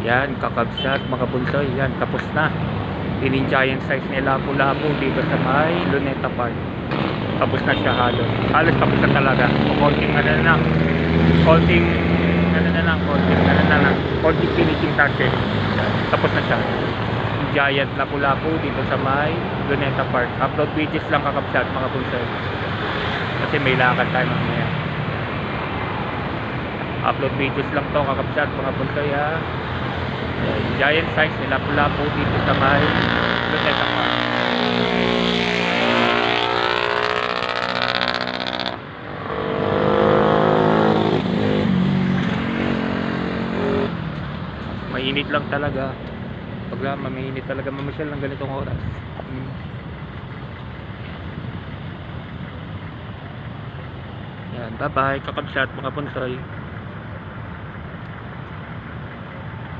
Yan, kakabsat, mga bunsoy. Yan, tapos na. Yung giant size ni Lapu-Lapu dito sa may Luneta Park. Tapos na siya halos. Halos tapos na talaga. Konting ano na lang. Konting ano na lang. Konting ano na lang. Konting finishing touches. Yan, tapos na siya. Giant Lapu-Lapu dito sa may Luneta Park. Upload videos lang kakabsat, mga bunsoy. Kasi may lakad tayo mamaya. Upload videos lang to kakabsat, mga. Ayan, giant size nila pula po dito sa may Luneta Park. Mainit lang talaga. Pag mainit talaga mamasyal ng ganitong oras. Hmm. Yan, bye bye kakabsat mga punsoy.